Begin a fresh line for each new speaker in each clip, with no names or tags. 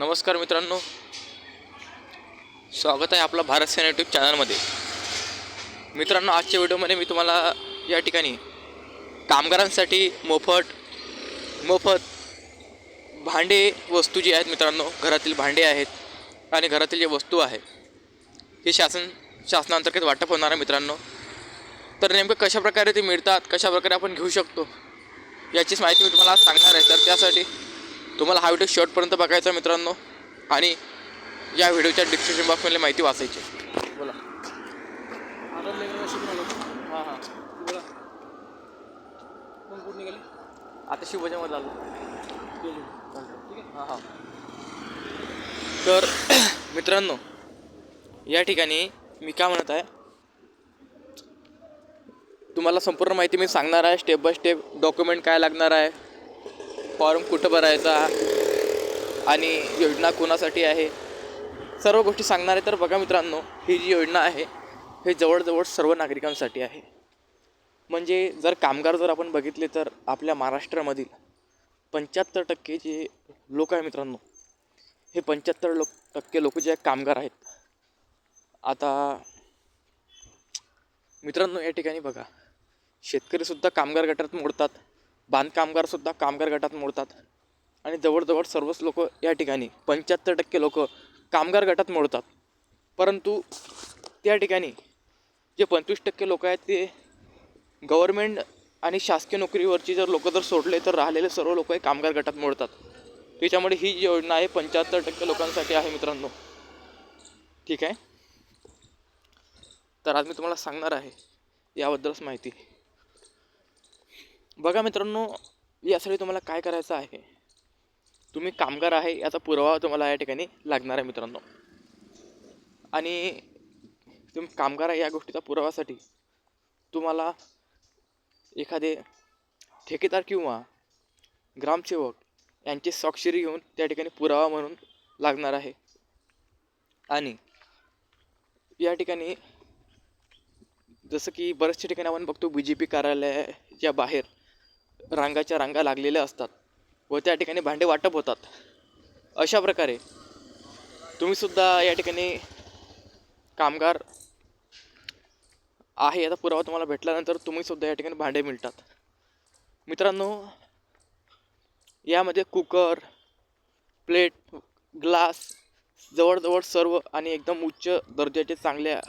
नमस्कार मित्रांनो. स्वागत आहे आपला भारत सेना यूट्यूब चॅनलमध्ये मित्रांनो आजच्या व्हिडिओमध्ये मी तुम्हाला या ठिकाणी कामगारांसाठी मोफत मोफत भांडे वस्तू जी आहेत मित्रांनो घरातील भांडे आहेत आणि घरातील जे वस्तू आहे हे शासन शासनांतर्गत वाटप होणार आहे मित्रांनो. तर नेमकं कशाप्रकारे ते मिळतात कशाप्रकारे आपण घेऊ शकतो याचीच माहिती मी तुम्हाला आज सांगणार आहे. तर त्यासाठी तुम्हाला हा व्हिडिओ शॉर्टपर्यंत बघायचा मित्रांनो. आणि या व्हिडिओच्या डिस्क्रिप्शन बॉक्समध्ये माहिती वाचायची. बोला. हां हां
बोला कोण निघाले
आता आलो.
ठीक आहे
हां हां. तर मित्रांनो या ठिकाणी मी काय म्हणत आहे? तुम्हाला संपूर्ण माहिती मी सांगणार आहे. स्टेप बाय स्टेप डॉक्युमेंट काय लागणार आहे? फॉर्म कुठं भरायचा आणि योजना कोणासाठी आहे? सर्व गोष्टी सांगणार आहे तर बघा मित्रांनो ही जी योजना आहे हे जवळजवळ सर्व नागरिकांसाठी आहे. म्हणजे जर कामगार जर आपण बघितले तर आपल्या महाराष्ट्रामधील पंच्याहत्तर टक्के जे लोक आहे मित्रांनो हे पंच्याहत्तर लोक टक्के लोक जे कामगार आहेत. आता मित्रांनो या ठिकाणी बघा शेतकरीसुद्धा कामगार गटात मोडतात. बांधकामगारसुद्धा कामगार गटात मोडतात. आणि जवळजवळ सर्वच लोक या ठिकाणी पंच्याहत्तर टक्के लोक कामगार गटात मोडतात. परंतु त्या ठिकाणी जे पंचवीस टक्के लोक आहेत ते गव्हर्मेंट आणि शासकीय नोकरीवरची जर लोक जर सोडले तर राहिलेले सर्व लोक हे कामगार गटात मोडतात. त्याच्यामुळे ही जी योजना आहे पंच्याहत्तर टक्के लोकांसाठी आहे मित्रांनो. ठीक आहे? तर आज मी तुम्हाला सांगणार आहे याबद्दलच माहिती. बघा मित्रांनो यासाठी तुम्हाला काय करायचं आहे? तुम्ही कामगार आहे याचा पुरावा तुम्हाला या ठिकाणी लागणार आहे मित्रांनो. आणि तुम्ही कामगार आहे या गोष्टीचा पुराव्यासाठी तुम्हाला एखादे ठेकेदार किंवा ग्रामसेवक यांची स्वाक्षरी घेऊन त्या ठिकाणी पुरावा म्हणून लागणार आहे. आणि या ठिकाणी जसं की बऱ्याचशा ठिकाणी आपण बघतो बी जे पी कार्यालयाच्या बाहेर रांगाच्या रांगा लागलेल्या असतात व त्या ठिकाणी भांडे वाटप होतात. अशा प्रकारे तुम्हीसुद्धा या ठिकाणी कामगार आहे. याचा पुरावा तुम्हाला भेटल्यानंतर तुम्हीसुद्धा या ठिकाणी भांडे मिळतात. मित्रांनो यामध्ये कुकर प्लेट ग्लास जवळजवळ सर्व आणि एकदम उच्च दर्जाचे चांगल्या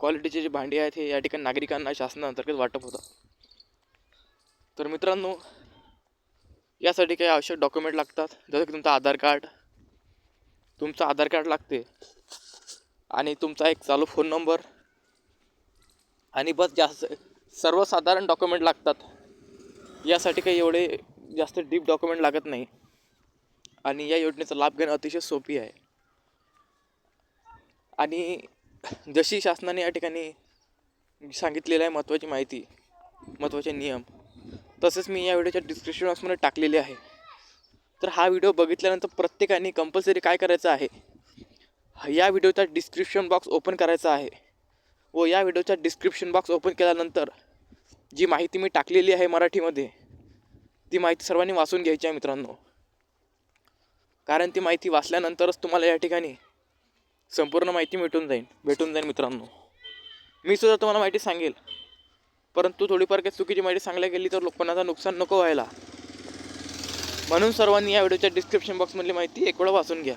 क्वालिटीचे जे भांडे आहेत हे या ठिकाणी नागरिकांना शासनाअंतर्गत वाटप होतात. तर मित्रांनो यासाठी काही आवश्यक डॉक्युमेंट लागतात. जसं की तुमचं आधार कार्ड तुमचं आधार कार्ड लागते. आणि तुमचा एक चालू फोन नंबर आणि बस जास्त सर्वसाधारण डॉक्युमेंट लागतात. यासाठी काही एवढे जास्त डीप डॉक्युमेंट लागत नाही. आणि या योजनेचा लाभ घेणं अतिशय सोपी आहे. आणि जशी शासनाने या ठिकाणी सांगितलेलं आहे महत्त्वाची माहिती महत्त्वाचे नियम तसेच मी या व्हिडिओच्या डिस्क्रिप्शन बॉक्समध्ये टाकलेले आहे. तर हा व्हिडिओ बघितल्यानंतर प्रत्येकाने कंपल्सरी काय करायचं आहे? या व्हिडिओचा डिस्क्रिप्शन बॉक्स ओपन करायचा आहे. व या व्हिडिओचा डिस्क्रिप्शन बॉक्स ओपन केल्यानंतर जी माहिती मी टाकलेली आहे मराठीमध्ये ती माहिती सर्वांनी वाचून घ्यायची आहे मित्रांनो. कारण ती माहिती वाचल्यानंतरच तुम्हाला या ठिकाणी संपूर्ण माहिती भेटून जाईल भेटून जाईल मित्रांनो. मी सुद्धा तुम्हाला माहिती सांगेल. परंतु थोडीफार काही चुकीची माहिती सांगल्या गेली तर लोकांना नुकसान नको व्हायला. म्हणून सर्वांनी या व्हिडिओच्या डिस्क्रिप्शन बॉक्समधली माहिती एक वेळा वाचून घ्या.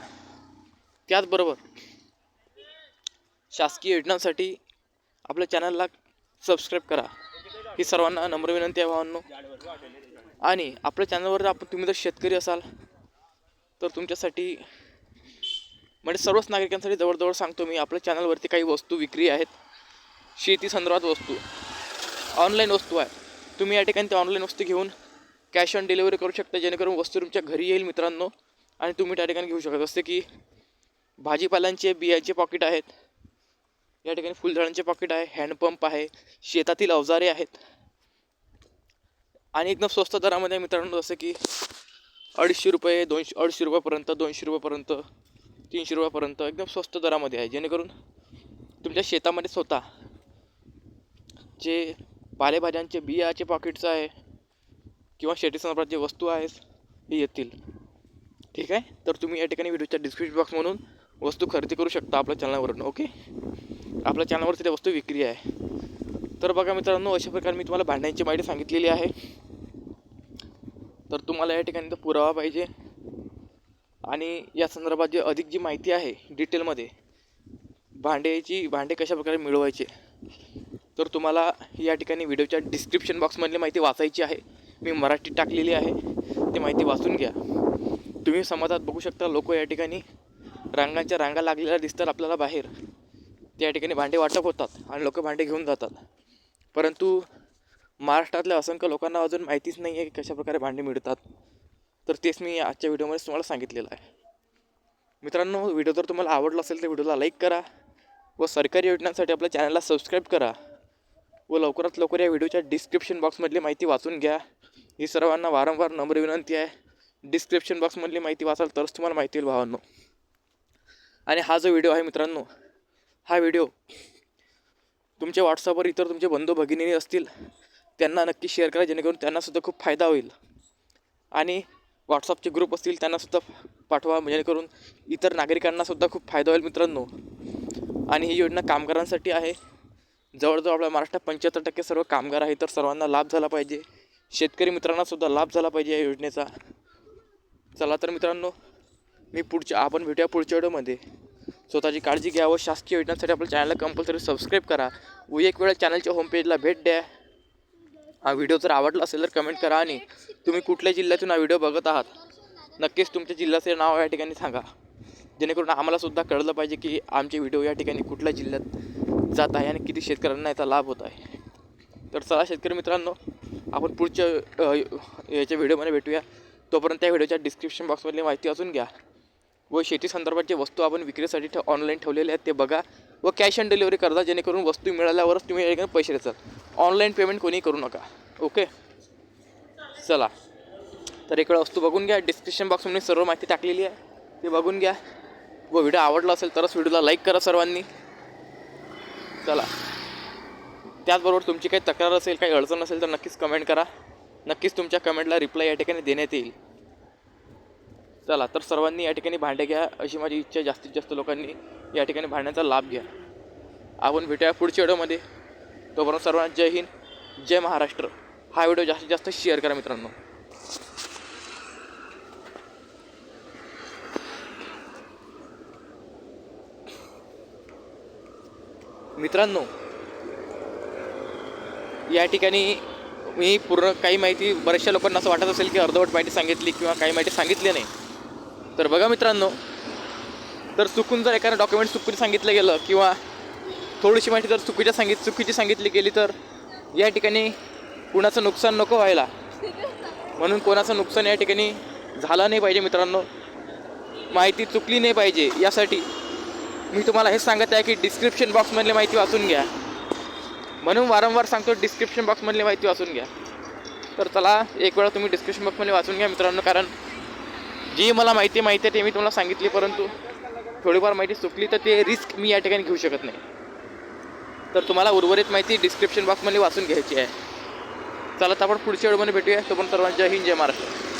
त्याचबरोबर शासकीय योजनांसाठी आपल्या चॅनलला सबस्क्राईब करा. ही सर्वांना नम्र विनंती आहे भावांनो. आणि आपल्या चॅनलवर जर आपण तुम्ही जर शेतकरी असाल तर तुमच्यासाठी म्हणजे सर्वच नागरिकांसाठी जवळजवळ सांगतो मी आपल्या चॅनलवरती काही वस्तू विक्री आहेत. शेती संदर्भात वस्तू. ऑनलाईन वस्तू आहे. तुम्ही या ठिकाणी त्या ऑनलाईन वस्तू घेऊन कॅश ऑन डिलिव्हरी करू शकता जेणेकरून वस्तू तुमच्या घरी येईल मित्रांनो आणि तुम्ही त्या ठिकाणी घेऊ शकता. जसे की भाजीपालांचे बियांचे पॉकेट आहेत. या ठिकाणी फुलझाडांचे पॉकेट आहे हँडपंप आहे शेतातील अवजारे आहेत. आणि एकदम स्वस्त दरामध्ये मित्रांनो जसं की अडीचशे रुपये दोनशे अडीचशे रुपयापर्यंत दोनशे रुपयापर्यंत तीनशे रुपयापर्यंत एकदम स्वस्त दरामध्ये आहे. जेणेकरून तुमच्या शेतामध्ये स्वतः जे पालेभाज्यांचे बियाचे पॉकेट्स आहे किंवा शेती संदर्भात जे वस्तू आहेत हे येतील. ठीक आहे? तर तुम्ही या ठिकाणी व्हिडिओच्या डिस्क्रिप्शन बॉक्स म्हणून वस्तू खरेदी करू शकता आपल्या चॅनलवरून ओके आपल्या चॅनलवरती त्या वस्तू विक्री आहे. तर बघा मित्रांनो अशा प्रकारे मी तुम्हाला भांड्यांची माहिती सांगितलेली आहे. तर तुम्हाला या ठिकाणी तो पुरावा पाहिजे. आणि या संदर्भात जे अधिक जी माहिती आहे डिटेलमध्ये भांड्याची भांडे कशा प्रकारे मिळवायचे तर तुम्हाला या ठिकाणी व्हिडिओच्या डिस्क्रिप्शन बॉक्समधली माहिती वाचायची आहे. मी मराठीत टाकलेली आहे. ती माहिती वाचून घ्या. तुम्ही समाजात बघू शकता लोक या ठिकाणी रांगांच्या रांगा लागलेल्या दिसतात आपल्याला बाहेर. त्या ठिकाणी भांडे वाटप होतात आणि लोक भांडे घेऊन जातात. परंतु महाराष्ट्रातल्या असंख्य लोकांना अजून माहितीच नाही आहे की कशाप्रकारे भांडे मिळतात. तर तेच मी आजच्या व्हिडिओमध्ये तुम्हाला सांगितलेलं आहे. मित्रांनो व्हिडिओ जर तुम्हाला आवडला असेल तर व्हिडिओला लाईक करा व सरकारी योजनांसाठी आपल्या चॅनलला सबस्क्राईब करा. व लवकरात लवकर या व्हिडिओच्या डिस्क्रिप्शन बॉक्समधली माहिती वाचून घ्या. ही सर्वांना वारंवार नम्र विनंती आहे. डिस्क्रिप्शन बॉक्समधली माहिती वाचाल तरच तुम्हाला माहिती येईल भावांनो. आणि हा जो व्हिडिओ आहे मित्रांनो हा व्हिडिओ तुमच्या व्हॉट्सअपवर इतर तुमचे बंधू भगिनी असतील त्यांना नक्की शेअर करा जेणेकरून त्यांनासुद्धा खूप फायदा होईल. आणि व्हॉट्सअपचे ग्रुप असतील त्यांनासुद्धा पाठवा जेणेकरून इतर नागरिकांनासुद्धा खूप फायदा होईल मित्रांनो. आणि ही योजना कामगारांसाठी आहे. जवळजवळ आपल्या महाराष्ट्रात पंच्याहत्तर टक्के सर्व कामगार आहे तर सर्वांना लाभ झाला पाहिजे. शेतकरी मित्रांनासुद्धा लाभ झाला पाहिजे या योजनेचा. चला तर मित्रांनो मी पुढच्या आपण भेटूया पुढच्या व्हिडिओमध्ये. स्वतःची काळजी घ्या व शासकीय योजनांसाठी आपल्या चॅनलला कंपल्सरी सबस्क्राईब करा व एक वेळा चॅनलच्या होमपेजला भेट द्या. हा व्हिडिओ जर आवडला असेल तर कमेंट करा आणि तुम्ही कुठल्या जिल्ह्यातून हा व्हिडिओ बघत आहात नक्कीच तुमच्या जिल्ह्याचे नाव या ठिकाणी सांगा. जेणेकरून आम्हालासुद्धा कळलं पाहिजे की आमचे व्हिडिओ या ठिकाणी कुठल्या जिल्ह्यात जात आहे आणि किती शेतकऱ्यांना याचा लाभ होत आहे. तर चला शेतकरी मित्रांनो आपण पुढच्या याच्या व्हिडिओमध्ये भेटूया. तोपर्यंत त्या व्हिडिओच्या डिस्क्रिप्शन बॉक्समधली माहिती असून घ्या. व शेती संदर्भात जे वस्तू आपण विक्रीसाठी ठेव ऑनलाईन ठेवलेले आहेत ते बघा. व कॅश ऑन डिलिव्हरी करता जेणेकरून वस्तू मिळाल्यावरच तुम्ही एक पैसे देतात. ऑनलाईन पेमेंट कोणी करू नका. ओके चला. तर इकडं वस्तू बघून घ्या. डिस्क्रिप्शन बॉक्समध्ये सर्व माहिती टाकलेली आहे. ते बघून घ्या. व व्हिडिओ आवडला असेल तरच व्हिडिओला लाईक करा सर्वांनी. चला. त्याचबरोबर तुमची काही तक्रार असेल काही अडचण असेल तर नक्कीच कमेंट करा. नक्कीच तुमच्या कमेंटला रिप्लाय या ठिकाणी देण्यात येईल. चला तर सर्वांनी या ठिकाणी भांडे घ्या. अशी माझी इच्छा जास्तीत जास्त लोकांनी या ठिकाणी भांड्याचा लाभ घ्या. आपण भेटूया पुढच्या व्हिडिओमध्ये. तोपर्यंत सर्वांना जय हिंद जय महाराष्ट्र. हा व्हिडिओ जास्तीत जास्त शेअर करा मित्रांनो. मित्रांनो या ठिकाणी मी पूर्ण काही माहिती बऱ्याचशा लोकांना असं वाटत असेल की अर्धवट माहिती सांगितली किंवा काही माहिती सांगितली नाही. तर बघा मित्रांनो तर चुकून जर एखादं डॉक्युमेंट चुकून सांगितलं गेलं किंवा थोडीशी माहिती जर चुकीच्या सांगित चुकीची सांगितली गेली तर या ठिकाणी कुणाचं नुकसान नको व्हायला. म्हणून कोणाचं नुकसान या ठिकाणी झालं नाही पाहिजे मित्रांनो. माहिती चुकली नाही पाहिजे यासाठी मी तुम्हाला हे सांगत आहे की डिस्क्रिप्शन बॉक्समधली माहिती वाचून घ्या. म्हणून वारंवार सांगतो डिस्क्रिप्शन बॉक्समधली माहिती वाचून घ्या. तर चला एक वेळा तुम्ही डिस्क्रिप्शन बॉक्समध्ये वाचून घ्या मित्रांनो कारण जी मला माहिती माहिती आहे ते मी तुम्हाला सांगितली परंतु थोडीफार माहिती चुकली तर ते रिस्क मी या ठिकाणी घेऊ शकत नाही. तर तुम्हाला उर्वरित माहिती डिस्क्रिप्शन बॉक्समध्ये वाचून घ्यायची आहे. चला तर आपण पुढच्या व्हिडिओमध्ये भेटूया. तोपर्यंत पण सर्वांच्या हिंद जय महाराष्ट्र.